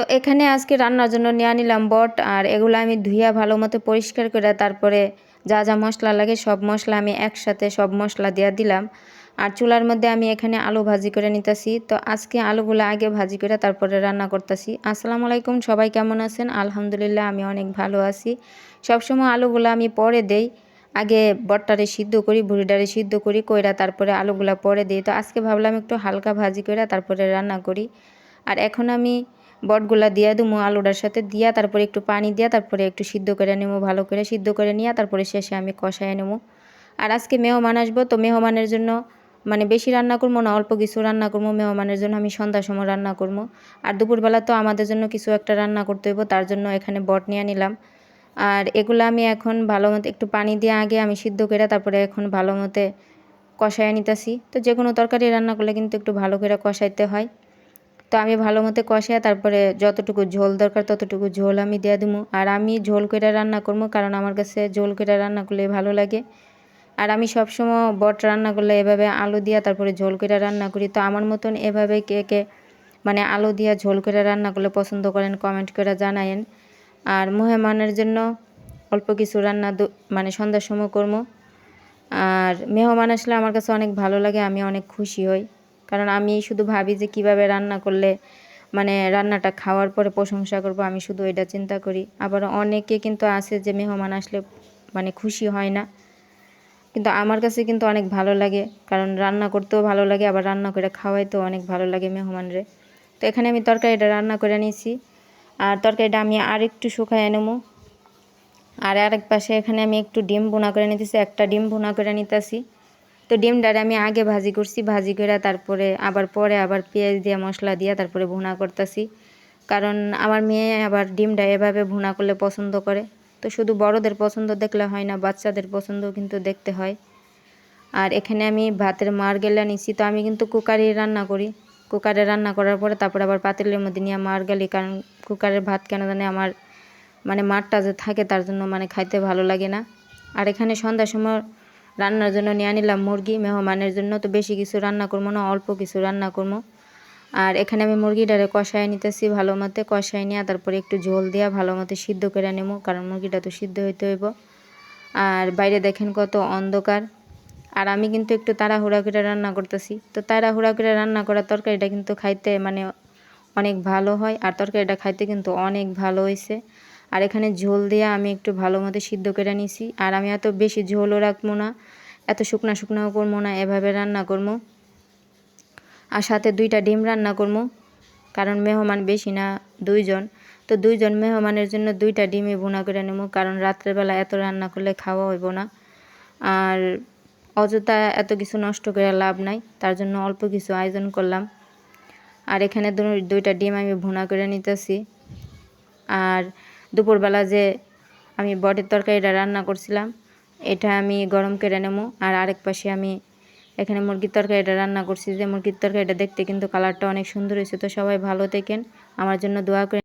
তো এখানে আজকে রান্নার জন্য নিয়ে নিলাম বট, আর এগুলো আমি ধুইয়া ভালো মতো পরিষ্কার করে তারপরে যা যা মশলা লাগে সব মশলা আমি একসাথে সব মশলা দিয়ে দিলাম। আর চুলার মধ্যে আমি এখানে আলু ভাজি করে নিতেছি। তো আজকে আলুগুলো আগে ভাজি করে তারপরে রান্না করতেছি। আসসালামু আলাইকুম, সবাই কেমন আছেন? আলহামদুলিল্লাহ, আমি অনেক ভালো আছি। সবসময় আলুগুলো আমি পরে দেই। আগে বটটারে সিদ্ধ করি, ভুড়িটারে সিদ্ধ করি, কইরা তারপরে আলুগুলো পরে দিই। তো আজকে ভাবলাম একটু হালকা ভাজি করে তারপরে রান্না করি। আর এখন আমি বটগুলা দিয়া দুমো, আলুটার সাথে দিয়া, তারপরে একটু পানি দিয়া, তারপরে একটু সিদ্ধ করে নেব ভালো করে সিদ্ধ করে নিয়ে, তারপরে শেষে আমি কষায় নেব আর আজকে মেহমান আসব, তো মেহমানের জন্য মানে বেশি রান্না করব না, অল্প কিছু রান্না করব, মেহমানের জন্য আমি সন্ধ্যার সময় রান্না করব। আর দুপুরবেলা তো আমাদের জন্য কিছু একটা রান্না করতে হইব, তার জন্য এখানে বট নিয়ে নিলাম। আর এগুলো আমি এখন ভালো মতো একটু পানি দিয়ে আগে আমি সিদ্ধ করে তারপরে এখন ভালো মতে কষায় নিতেছি। তো যে কোনো তরকারি রান্না করলে কিন্তু একটু ভালো করে কষাইতে হয়। তো আমি ভালো মতো কষায় তারপরে যতটুকু ঝোল দরকার ততটুকু ঝোল আমি দিয়ে দেবো আর আমি ঝোল করে রান্না করব কারণ আমার কাছে ঝোল করে রান্না করলে ভালো লাগে। আর আমি সবসময় বট রান্না করলে এভাবে আলু দিয়া তারপরে ঝোল করে রান্না করি। তো আমার মতন এভাবে কে কে মানে আলু দিয়া ঝোল করে রান্না করলে পছন্দ করেন কমেন্ট করে জানায়েন। আর মেহমানের জন্য অল্প কিছু রান্না মানে সন্ধ্যার সময় করব আর মেহমান আসলে আমার কাছে অনেক ভালো লাগে, আমি অনেক খুশি হই। কারণ আমি শুধু ভাবি যে কীভাবে রান্না করলে মানে রান্নাটা খাওয়ার পরে প্রশংসা করব, আমি শুধু এটা চিন্তা করি। আবার অনেকে কিন্তু আছে যে মেহমান আসলে মানে খুশি হয় না। কিন্তু আমার কাছে কিন্তু অনেক ভালো লাগে, কারণ রান্না করতেও ভালো লাগে, আবার রান্না করে খাওয়াইতেও অনেক ভালো লাগে মেহমানরে। তো এখানে আমি তরকারিটা রান্না করে নিয়েছি আর তরকারিটা আমি আর একটু শুকায় নেব আর আরেক পাশে এখানে আমি একটু ডিম বোনা করে নিতেছি, একটা ডিম বোনা করে নিতেছি। তো ডিমটারে আমি আগে ভাজি করছি, ভাজি করে তারপরে আবার পরে আবার পেঁয়াজ দিয়ে, মশলা দিয়ে তারপরে ভুনা করতেছি। কারণ আমার মেয়ে আবার ডিমটা এভাবে ভুনা করলে পছন্দ করে। তো শুধু বড়দের পছন্দ দেখলে হয় না, বাচ্চাদের পছন্দ কিন্তু দেখতে হয়। আর এখানে আমি ভাতের মার গেলে নিছি, তো আমি কিন্তু কুকারে রান্না করি। কুকারে রান্না করার পরে তারপরে আবার পাতিলের মধ্যে নিয়ে মার গেলি, কারণ কুকারের ভাত কেন জানে আমার মানে মারটা যে থাকে তার জন্য মানে খাইতে ভালো লাগে না। আর এখানে সন্ধ্যার সময় রান্নার জন্য নিয়ে নিলাম মুরগি, মেহমানের জন্য। তো বেশি কিছু রান্না করব না, অল্প কিছু রান্না করব। আর এখানে আমি মুরগিটারে কষায় নিতেছি ভালো মতে। কষায় নিয়ে তারপরে একটু ঝোল দেওয়া ভালো মতো সিদ্ধ করে নেব, কারণ মুরগিটা তো সিদ্ধ হইতে হইব। আর বাইরে দেখেন কত অন্ধকার। আর আমি কিন্তু একটু তাড়াহুড়া করে রান্না করতেছি। তো তাড়াহুড়া করে রান্না করা তরকারিটা কিন্তু খাইতে মানে অনেক ভালো হয়, আর তরকারিটা খাইতে কিন্তু অনেক ভালো হয়েছে আর এখানে ঝোল দিয়ে আমি একটু ভালো মতো সিদ্ধ করে নিছি। আর আমি এত বেশি ঝোলও রাখব না, এত শুকনা শুকনাও করব না, এভাবে রান্না করব। আর সাথে দুইটা ডিম রান্না করব, কারণ মেহমান বেশি না দুইজন। তো দুইজন মেহমানের জন্য দুইটা ডিমই বোনা করে নেব, কারণ রাত্রেবেলা এত রান্না করলে খাওয়া হইব না। আর অযথা এত কিছু নষ্ট করে লাভ নাই, তার জন্য অল্প কিছু আয়োজন করলাম। আর এখানে দুইটা ডিম আমি ভুনা করে নিতেছি। আর দুপুরবেলা যে আমি বটের তরকারিটা রান্না করছিলাম, এটা আমি গরম কেড়ে নেব। আর আরেক পাশে আমি এখানে মুরগির তরকারিটা রান্না করছি। যে মুরগির তরকারিটা দেখতে কিন্তু কালারটা অনেক সুন্দর হয়েছে। তো সবাই ভালো থেকেন। আমার জন্য দোয়া করে